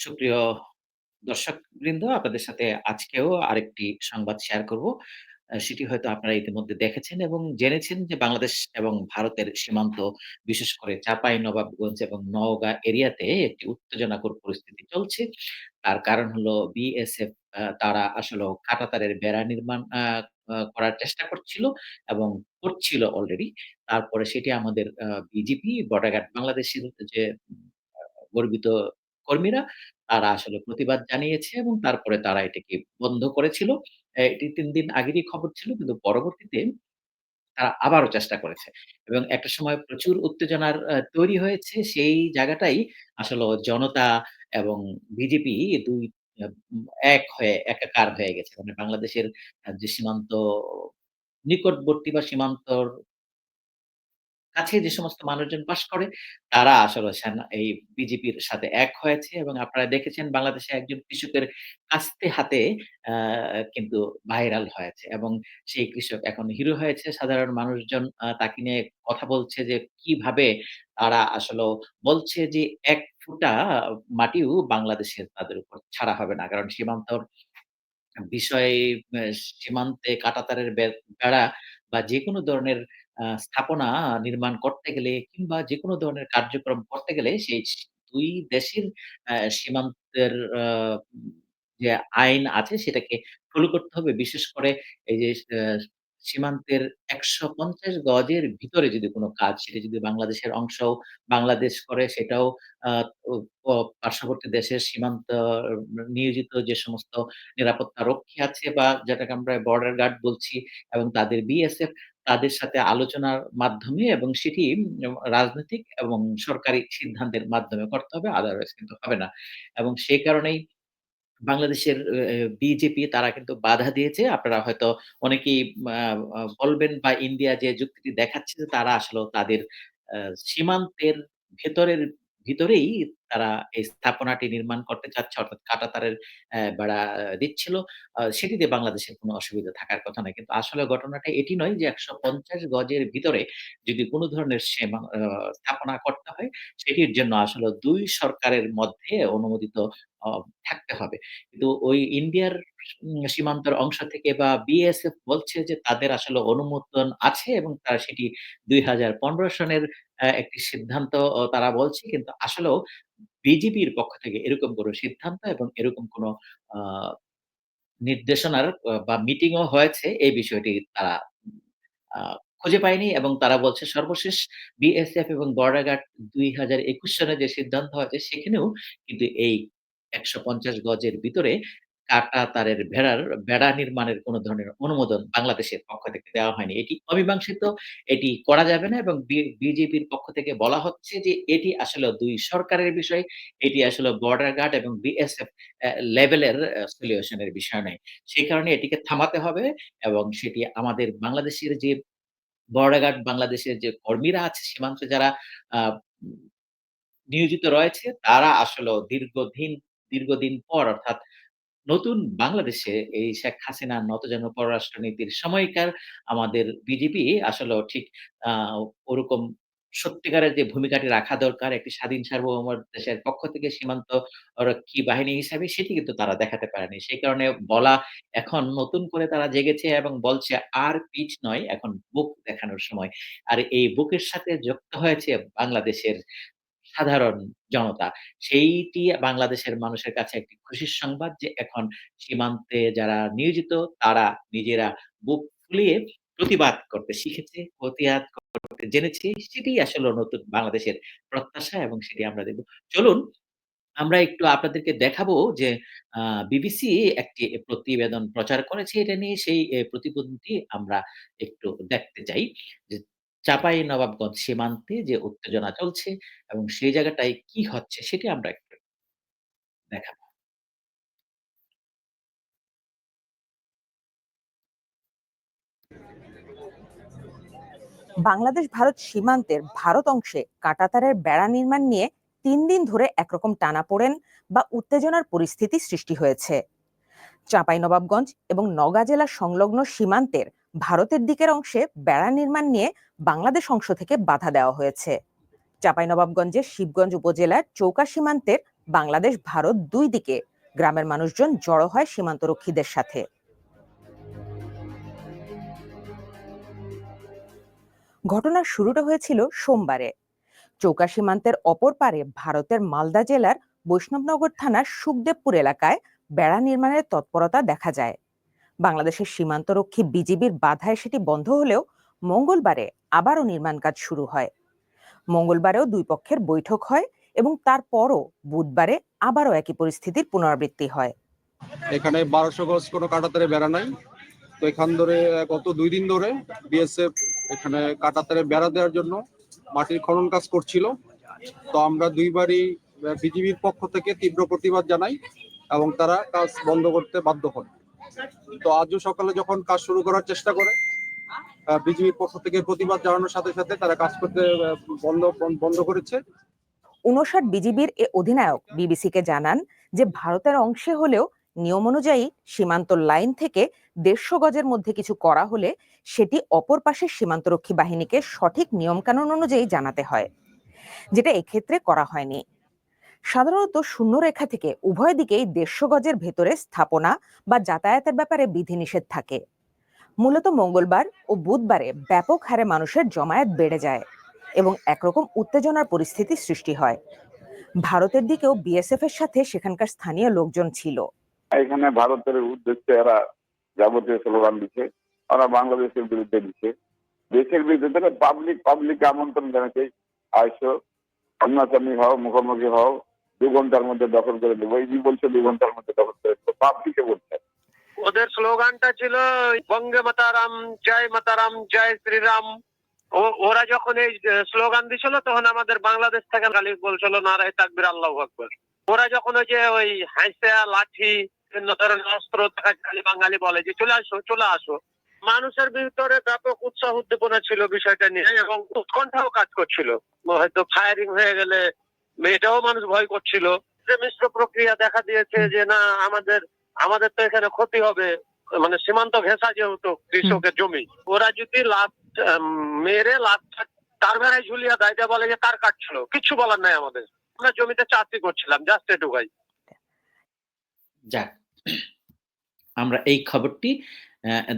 সুপ্রিয় দর্শকবৃন্দ, আপনাদের সাথে আজকেও আরেকটি সংবাদ শেয়ার করব। সেটি হয়তো আপনারা ইতিমধ্যে দেখেছেন এবং জেনেছেন যে বাংলাদেশ এবং ভারতের সীমান্ত বিশেষ করে চাঁপাইনবাবগঞ্জ এবং নওগাঁ এরিয়াতে একটি উত্তেজনাকর পরিস্থিতি চলছে। তার কারণ হলো বিএসএফ তারা আসলেও কাঁটাতারের বেড়া নির্মাণ করার চেষ্টা করছিল এবং করছিল অলরেডি। তারপরে সেটি আমাদের বিজিপি বর্ডার গার্ড বাংলাদেশের যে গর্বিত কর্মীরা, তারা আসলে প্রতিবাদ জানিয়েছে এবং তারপরে তারা এটিকে বন্ধ করেছিল। এটি ৩ দিন আগেরই খবর ছিল কিন্তু পরবর্তীতে তারা আবারও চেষ্টা করেছে। এবং একটা সময় প্রচুর উত্তেজনার তৈরি হয়েছে। সেই জায়গাটাই আসলেও জনতা এবং বিজেপি ২ আ উম এক হয়ে একাকার হয়ে গেছে। মানে বাংলাদেশের যে সীমান্ত, নিকটবর্তী বা সীমান্তর কাছে যে সমস্ত মানুষজন বাস করে, তারা আসলে এই বিজেপির সাথে এক হয়েছে এবং আপনারা দেখেছেন বাংলাদেশে একজন কৃষকের কাস্তে হাতে কিন্তু ভাইরাল হয়েছে এবং সেই কৃষক এখন হিরো হয়েছে। সাধারণ মানুষজন তাকে নিয়ে কথা বলছে যে কীভাবে তারা আসলে বলছে যে এক ফুটা মাটিও বাংলাদেশের তাদের উপর ছাড়া হবে না। কারণ সীমান্ত বিষয়ে সীমান্তে কাঁটাতারের বেড়া বা যেকোনো ধরনের স্থাপনা নির্মাণ করতে গেলে কিংবা যেকোনো ধরনের কার্যক্রম করতে গেলে সেই ২ দেশের সীমান্তের যে আইন আছে সেটাকে ফলো করতে হবে। বিশেষ করে এই যে, আ সীমান্তের ১৫০ গজের ভিতরে যদি কোন কাজ সেটা যদি বাংলাদেশের অংশও বাংলাদেশ করে সেটাও পার্শ্ববর্তী দেশের সীমান্ত নিয়োজিত যে সমস্ত নিরাপত্তা রক্ষী আছে বা যেটাকে আমরা বর্ডার গার্ড বলছি এবং তাদের বিএসএফ তাদের সাথে আলোচনার মাধ্যমে এবং সেটি রাজনৈতিক এবং সরকারি সিদ্ধান্তের মাধ্যমে করতে হবে। আদারওয়াইজ কিন্তু হবে না। এবং সেই কারণেই বাংলাদেশের বিজেপি তারা কিন্তু বাধা দিয়েছে। আপনারা হয়তো অনেকেই বলবেন বা ইন্ডিয়া যে যুক্তিটি দেখাচ্ছে তারা আসলে তাদের সীমান্তের ভেতরের ভিতরেই তারা এই স্থাপনাটি নির্মাণ করতে চাচ্ছে অর্থাৎ কাঁটাতারের অ্যা বেড়া দিচ্ছিল। সেটিতে বাংলাদেশের কোনো অসুবিধা থাকার কথা নয়। কিন্তু আসলে ঘটনাটা এটি নয় যে ১৫০ গজের ভিতরে যদি কোনো ধরনের স্থাপনা করতে হয়, সেটির জন্য আসলে দুই সরকারের মধ্যে অনুমোদিত থাকতে হবে। কিন্তু ওই ইন্ডিয়ার সীমান্তের অংশ থেকে বা বিএসএফ বলছে যে তাদের আসলে অনুমোদন আছে এবং তারা সেটি ২০১৫ সনের একটি সিদ্ধান্ত তারা বলছে। কিন্তু আসলেও বিজেপির পক্ষ থেকে এরকম কোনো সিদ্ধান্ত এবং এরকম কোন নির্দেশনার, আ বা মিটিংও হয়েছে। এই বিষয়টি তারা খুঁজে পায়নি এবং তারা বলছে সর্বশেষ বিএসএফ এবং বর্ডার গার্ড ২০২১ সনে যে সিদ্ধান্ত হয়েছে, সেখানেও কিন্তু এই ১৫০ গজের ভিতরে কাঁটাতারের ভেড়ার বেড়া নির্মাণের কোন ধরনের অনুমোদন বাংলাদেশের পক্ষ থেকে দেওয়া হয়নি। এটি অমীমাংসিত, এটি করা যাবে না এবং বিজেপির পক্ষ থেকে বলা হচ্ছে যে এটি আসলে দুই সরকারের বিষয়। এটি আসলে বর্ডার গার্ড এবং বিএসএফ লেভেলের আ সলিউশন এর বিষয় নয়। সেই কারণে এটিকে থামাতে হবে এবং সেটি আমাদের বাংলাদেশের যে বর্ডার গার্ড বাংলাদেশের যে কর্মীরা আছে সীমান্তে যারা নিয়োজিত রয়েছে তারা আসলেও দীর্ঘদিন দীর্ঘদিন পর অর্থাৎ নতুন বাংলাদেশে এই শেখ হাসিনার নতজানু পররাষ্ট্রনীতির সময়কার আমাদের বিজেপি আসলেও ঠিক, আ, ওরকম সত্যিকারের যে ভূমিকাটি রাখা দরকার, একটি স্বাধীন সার্বভৌম দেশের পক্ষ থেকে সীমান্ত রক্ষী বাহিনী হিসাবে সেটি কিন্তু তারা দেখাতে পারেনি। সেই কারণে বলা এখন নতুন করে তারা জেগেছে এবং বলছে আর পিঠ নয়, এখন বুক দেখানোর সময়। আর এই বুকের সাথে যুক্ত হয়েছে বাংলাদেশের সাধারণ জনতা। সেইটি বাংলাদেশের মানুষের কাছে একটি খুশির সংবাদ যে এখন সীমান্তে যারা নিয়োজিত তারা নিজেরা বুক ফুলিয়ে প্রতিবাদ করতে শিখেছে, প্রতিবাদ করতে জেনেছে। সেটিই আসলে নতুন বাংলাদেশের প্রত্যাশা এবং সেটি আমরা দেখব। চলুন আমরা একটু আপনাদেরকে দেখাবো যে বিবিসি একটি প্রতিবেদন প্রচার করেছে এটা নিয়ে সেই এ প্রতিবেদনটি আমরা একটু দেখতে চাই। চাঁপাইনবাবগঞ্জ সীমান্তে যে উত্তেজনা চলছে এবং সেই জায়গাটায় কি হচ্ছে সেটি আমরা একটু দেখাবো। বাংলাদেশ ভারত সীমান্তের ভারত অংশে কাঁটাতারের বেড়া নির্মাণ নিয়ে তিন দিন ধরে একরকম টানাপোড়েন বা উত্তেজনার পরিস্থিতি সৃষ্টি হয়েছে চাঁপাইনবাবগঞ্জ এবং নওগাঁ জেলা সংলগ্ন সীমান্তের ভারতের দিকের অংশে বেড়া নির্মাণ নিয়ে বাংলাদেশ অংশ থেকে বাধা দেওয়া হয়েছে। চাঁপাইনবাবগঞ্জের শিবগঞ্জ উপজেলার চৌকা সীমান্তের বাংলাদেশ ভারত দুই দিকে গ্রামের মানুষজন জড়ো হয় সীমান্তরক্ষীদের সাথে। ঘটনার শুরুটা হয়েছিল সোমবারে। চৌকা সীমান্তের অপর পারে ভারতের মালদা জেলার বৈষ্ণবনগর থানার সুখদেবপুর এলাকায় বেড়া নির্মাণের তৎপরতা দেখা যায়। বাংলাদেশের সীমান্তরক্ষী বিজিবির বাধায় সেটি বন্ধ হলেও মঙ্গলবারে আবারও নির্মাণ কাজ শুরু হয়। মঙ্গলবারেও দুই পক্ষের বৈঠক হয় এবং তারপরও বুধবারে আবারও একই পরিস্থিতির পুনরাবৃত্তি হয়। এখানে বারোশো গজ কোনো কাটাতারে বেড়া নাই। তো এখান ধরে, গত দুই দিন ধরে বিএসএফ এখানে কাটাতারে বেড়া দেওয়ার জন্য মাটির খনন কাজ করছিল। তো আমরা দুইবারই বিজিবির পক্ষ থেকে তীব্র প্রতিবাদ জানাই এবং তারা কাজ বন্ধ করতে বাধ্য হন তো আজও সকালে যখন কাজ শুরু করার চেষ্টা করে বিজিবির পক্ষ থেকে প্রতিবাদ জানানোর সাথে সাথে তারা কাজ করতে বন্ধ বন্ধ করেছে। উনষাট বিজিবির এ অধিনায়ক বিবিসিকে জানান যে ভারতের অংশে হলেও নিয়ম অনুযায়ী সীমান্ত লাইন থেকে দেড়শো গজের মধ্যে কিছু করা হলে সেটি অপর পাশের সীমান্তরক্ষী বাহিনীকে সঠিক নিয়মকানুন অনুযায়ী জানাতে হয়, যেটা এক্ষেত্রে করা হয়নি। সাধারণত শূন্যরেখা থেকে উভয় দিকেই দেড়শো গজের ভেতরে স্থাপনা বা যাতায়াতের ব্যাপারে বিধিনিষেধ থাকে। মূলত মঙ্গলবার ও বুধবারে ব্যাপক হারে মানুষের জমায়েত বেড়ে যায় এবং একরকম উত্তেজনার পরিস্থিতি সৃষ্টি হয়। ভারতের দিকেও বিএসএফ এর সাথে সেখানকার স্থানীয় লোকজন ছিল। এখানে ভারতের উদ্দেশ্যে এরা যাবতীয় স্লোগান দিচ্ছে ওরা বাংলাদেশের বিরুদ্ধে দিচ্ছে দেশের বিরুদ্ধে পাবলিক পাবলিক আমন্ত্রণ জানাচ্ছে আইসো সামনাসামনি হও, মুখোমুখি হও দু ঘণ্টার মধ্যে দখল করে দেবো। এই বলছে, দু ঘণ্টার মধ্যে দখল করে দেবো। পাবলিকে বলছে। ওদের স্লোগানটা ছিল, বঙ্গে মাতারাম, জয় মাতারাম, জয় শ্রীরাম। ওরা যখন এই স্লোগান দিছিল, তখন আমাদের বাংলাদেশ থেকে খালি বলছিল, নারায় তাকবির, আল্লাহ আকবর। ওরা যখন ওই যে, ওই হাঁসা লাঠি, বিভিন্ন ধরনের অস্ত্র খালি বাঙালি বলে যে, চলে আসো চলে আসো। মানুষের ভিতরে ব্যাপক উৎসাহ উদ্দীপনা ছিল বিষয়টা নিয়ে, এবং উৎকণ্ঠাও কাজ করছিল। হয়তো ফায়ারিং হয়ে গেলে এটাও মানুষ ভয় করছিল। যে মিশ্র প্রক্রিয়া দেখা দিয়েছে যে না আমাদের আমাদের তো এখানে ক্ষতি হবে। মানে সীমান্ত ঘেঁষা যেহেতু কৃষকের জমি। ওরা যদি লাভ মেরে লাভ তার বেড়ায় ঝুলিয়া দেয় যা বলে যে তার কাটছিল কিছু বলার নাই আমাদের। আমরা জমিতে চাকরি করছিলাম জাস্ট এটুকাই। যাক। আমরা এই খবরটি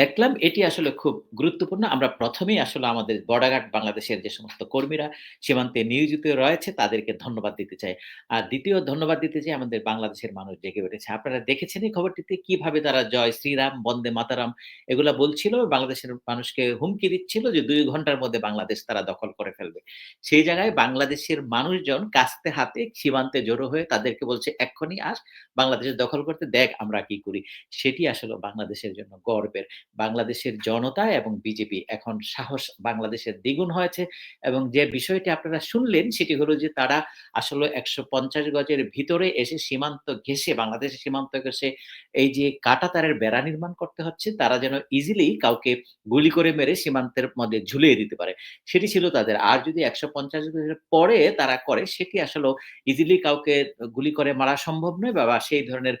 দেখলাম এটি আসলে খুব গুরুত্বপূর্ণ। আমরা প্রথমেই আসলে আমাদের বর্ডার বাংলাদেশের যে সমস্ত কর্মীরা, সীমান্তে নিয়োজিত রয়েছে, তাদেরকে ধন্যবাদ দিতে চাই। আর দ্বিতীয় ধন্যবাদ দিতে চাই আমাদের বাংলাদেশের মানুষ জেগে উঠেছে। আপনারা দেখেছেন এই খবরটিতে কীভাবে তারা জয়, শ্রীরাম, বন্দে মাতারাম এগুলা বলছিল। বাংলাদেশের মানুষকে হুমকি দিচ্ছিল যে দুই ঘণ্টার মধ্যে বাংলাদেশ তারা দখল করে ফেলবে। সেই জায়গায় বাংলাদেশের মানুষজন কাস্তে হাতে সীমান্তে জড়ো হয়ে তাদেরকে বলছে, এক্ষুনি আস বাংলাদেশের দখল করতে দেখ আমরা কি করি। সেটি আসলে বাংলাদেশের জন্য গর্বের। বাংলাদেশের জনতা এবং বিজেপি এখন সাহস বাংলাদেশের দ্বিগুণ হয়েছে এবং যে বিষয়টি আপনারা শুনলেন সেটি হলো যে তারা আসলে একশো পঞ্চাশ গজের ভিতরে এসে সীমান্ত ঘেঁষে, বাংলাদেশের সীমান্ত ঘেঁষে এই যে কাটাতারের বেড়া নির্মাণ করতে হচ্ছে, তারা যেন ইজিলি কাউকে গুলি করে মেরে সীমান্তের মধ্যে ঝুলিয়ে দিতে পারে। সেটি ছিল তাদের। আর যদি একশো পঞ্চাশ গজের পরে তারা করে, সেটি আসলে ইজিলি কাউকে গুলি করে মারা সম্ভব নয় বা সেই ধরনের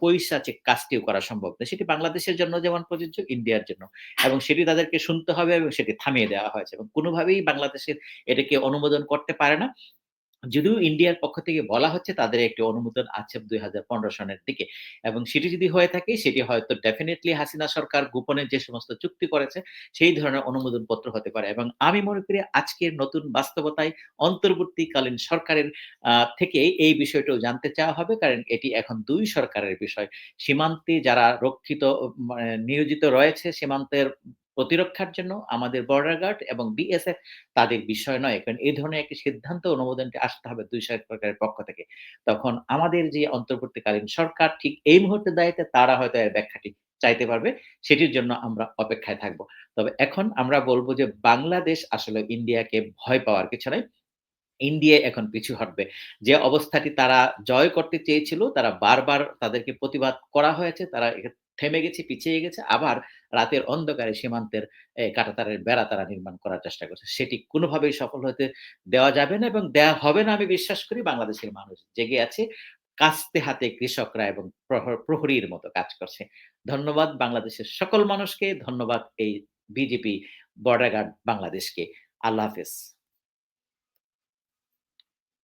পৈশাচিক কাজটিও করা সম্ভব নয়। সেটি বাংলাদেশের জন্য যেমন প্রযোজ্য, ইন্ডিয়ার জন্য। এবং সেটি তাদেরকে শুনতে হবে এবং সেটি থামিয়ে দেওয়া হয়েছে। এবং কোনোভাবেই বাংলাদেশের এটাকে অনুমোদন করতে পারে না। যদিও ইন্ডিয়ার পক্ষ থেকে বলা হচ্ছে তাদের একটি অনুমোদন আছে দুই হাজার পনেরো সনের দিকে। এবং সেটি যদি হয়ে থাকে সেটি হয়তো ডেফিনেটলি হাসিনা সরকার গোপনে যে সমস্ত চুক্তি করেছে সেই ধরনের অনুমোদন পত্র হতে পারে। এবং আমি মনে করি আজকের নতুন বাস্তবতায় অন্তর্বর্তীকালীন সরকারের থেকে এই বিষয়টাও জানতে চাওয়া হবে কারণ এটি এখন দুই সরকারের বিষয়। সীমান্তে যারা রক্ষিত উম, নিয়োজিত রয়েছে সীমান্তের প্রতিরক্ষার জন্য আমাদের বর্ডার গার্ড এবং বিএসএফ তাদের বিষয় নয়। কারণ এই ধরনের একটি সিদ্ধান্ত অনুমোদনটি আসতে হবে দুই সরকারের পক্ষ থেকে। তখন আমাদের যে অন্তর্বর্তীকালীন সরকার ঠিক এই মুহূর্তে দায়িত্বে তারা হয়তো এর ব্যাখ্যাটি চাইতে পারবে, সেটির জন্য আমরা অপেক্ষায় থাকব। তবে এখন আমরা বলব যে বাংলাদেশ আসলে ইন্ডিয়াকে ভয় পাওয়ার কিছু নয় ইন্ডিয়া এখন পিছু হটবে। যে অবস্থাটি তারা জয় করতে চেয়েছিল, তারা বারবার তাদেরকে প্রতিবাদ করা হয়েছে, তারা থেমে গেছে, পিছিয়ে গেছে, আবার রাতের অন্ধকারে সীমান্তের কাঁটাতারের বেড়া তারা নির্মাণ করার চেষ্টা করছে। সেটি কোনোভাবেই সফল হতে দেওয়া যাবে না এবং দেওয়া হবে না আমি বিশ্বাস করি বাংলাদেশের মানুষ জেগে আছে, কাস্তে হাতে কৃষকরা এবং প্রহর- প্রহরীর মতো কাজ করছে। ধন্যবাদ বাংলাদেশের সকল মানুষকে, ধন্যবাদ এই বিজেপি বর্ডার গার্ড বাংলাদেশকে। আল্লাহ হাফেজ।